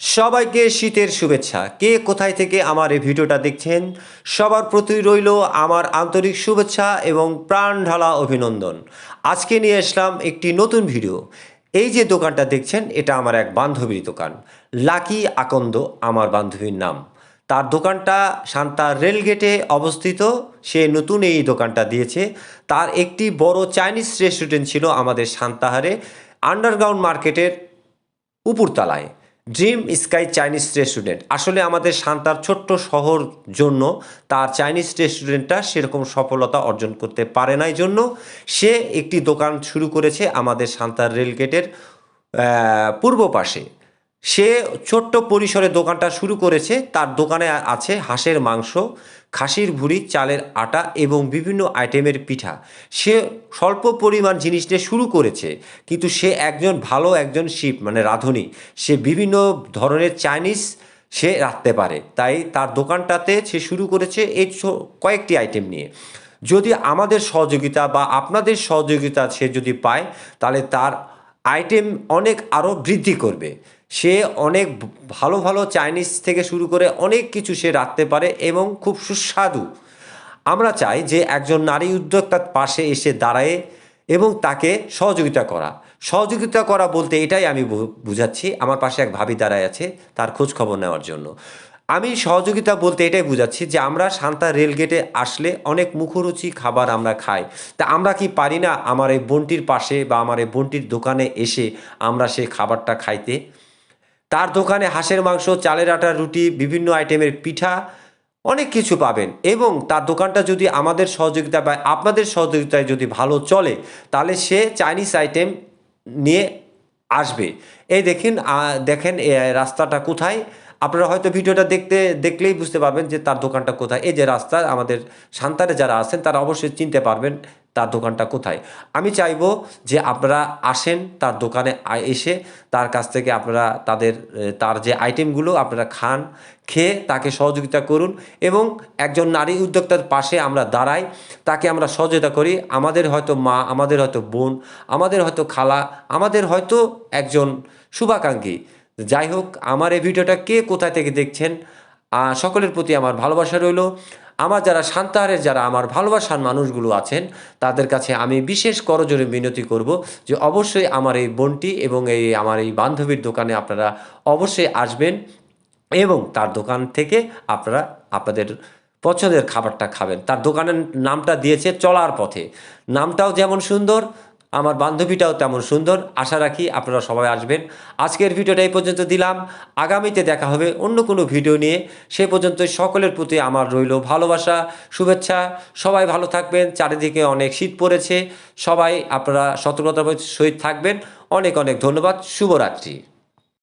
সবাইকে শীতের শুভেচ্ছা। কে কোথায় থেকে আমার এই ভিডিওটা দেখছেন? সবার প্রতি রইল আমার আন্তরিক শুভেচ্ছা এবং প্রাণ ঢালা অভিনন্দন। আজকে নিয়ে আসলাম একটি নতুন ভিডিও। এই যে দোকানটা দেখছেন, এটা আমার এক বান্ধবীর দোকান। লাকি আকন্দ আমার বান্ধবীর নাম। তার দোকানটা শান্তা রেলগেটে অবস্থিত। সে নতুন এই দোকানটা দিয়েছে। তার একটি বড় চাইনিজ রেস্টুরেন্ট ছিল আমাদের শান্তাহারে আন্ডারগ্রাউন্ড মার্কেটের উপরতলায়। ড্রিম স্কাই চাইনিজ রেস্টুরেন্ট আসলে আমাদের শান্তার ছোট্ট শহর জন্য তার চাইনিজ রেস্টুরেন্টটা সেরকম সফলতা অর্জন করতে পারে নাই জন্য। সে একটি দোকান শুরু করেছে আমাদের শান্তার রেলগেটের পূর্ব পাশে। সে ছোট্ট পরিসরে দোকানটা শুরু করেছে। তার দোকানে আছে হাঁসের মাংস। খাসির ভুড়ি, চালের আটা এবং বিভিন্ন আইটেমের পিঠা। সে স্বল্প পরিমাণ জিনিস দিয়ে শুরু করেছে, কিন্তু সে একজন ভালো একজন শিপ মানে রাঁধুনি। সে বিভিন্ন ধরনের চাইনিজ সে রাখতে পারে, তাই তার দোকানটাতে সে শুরু করেছে এই কয়েকটি আইটেম নিয়ে। যদি আমাদের সহযোগিতা বা আপনাদের সহযোগিতা সে যদি পায়, তাহলে তার আইটেম অনেক আরও বৃদ্ধি করবে। সে অনেক ভালো ভালো চাইনিজ থেকে শুরু করে অনেক কিছু সে রাখতে পারে এবং খুব সুস্বাদু। আমরা চাই যে একজন নারী উদ্যোক্তার পাশে এসে দাঁড়ায় এবং তাকে সহযোগিতা করা। সহযোগিতা করা বলতে এটাই আমি বুঝাচ্ছি, আমার পাশে এক ভাবি দাঁড়ায় আছে তার খোঁজ খবর নেওয়ার জন্য। আমি সহযোগিতা বলতে এটাই বুঝাচ্ছি যে আমরা শান্তা রেলগেটে আসলে অনেক মুখরুচি খাবার আমরা খাই। তা আমরা কি পারি না আমার এই বোনটির পাশে বা আমার এই বোনটির দোকানে এসে আমরা সেই খাবারটা খাইতে? তার দোকানে হাঁসের মাংস, চালের আটার রুটি, বিভিন্ন আইটেমের পিঠা, অনেক কিছু পাবেন। এবং তার দোকানটা যদি আমাদের সহযোগিতা পায় আপনাদের সহযোগিতায় যদি ভালো চলে, তাহলে সে চাইনিজ আইটেম নিয়ে আসবে। এই দেখেন দেখেন রাস্তাটা কোথায়? আপনারা হয়তো ভিডিওটা দেখতে, দেখলেই বুঝতে পারবেন যে তার দোকানটা কোথায়। এই যে রাস্তা আমাদের সান্তারে যারা আছেন, তারা অবশ্যই চিনতে পারবেন তার দোকানটা কোথায়? আমি চাইব যে আপনারা আসেন তার দোকানে এসে তার কাছ থেকে আপনারা তাদের তার যে আইটেমগুলো আপনারা খান, খেয়ে তাকে সহযোগিতা করুন এবং একজন নারী উদ্যোক্তার পাশে আমরা দাঁড়াই, তাকে আমরা সহযোগিতা করি। আমাদের হয়তো মা, আমাদের হয়তো বোন, আমাদের হয়তো খালা, আমাদের হয়তো একজন শুভাকাঙ্ক্ষী। যাই হোক, আমার এই ভিডিওটা কে কোথায় থেকে দেখছেন সকলের প্রতি আমার ভালোবাসা রইল। আমার যারা সান্তাহারের যারা আমার ভালোবাসার মানুষগুলো আছেন, তাদের কাছে আমি বিশেষ করজোরে বিনতি করব যে অবশ্যই আমার এই বোনটি এবং এই আমার এই বান্ধবীর দোকানে আপনারা অবশ্যই আসবেন এবং তার দোকান থেকে আপনারা আপনাদের পছন্দের খাবারটা খাবেন। তার দোকানের নামটা দিয়েছে চলার পথে। নামটাও যেমন সুন্দর আমার বান্ধবীটাও তেমন সুন্দর। আশা রাখি আপনারা সবাই আসবেন। আজকের ভিডিওটা এই পর্যন্ত দিলাম। আগামীতে দেখা হবে অন্য কোনো ভিডিও নিয়ে। সে পর্যন্ত সকলের প্রতি আমার রইল ভালোবাসা, শুভেচ্ছা। সবাই ভালো থাকবেন। চারিদিকে অনেক শীত পড়েছে। সবাই আপনারা সতর্কতার সহিত থাকবেন। অনেক অনেক ধন্যবাদ। শুভরাত্রি।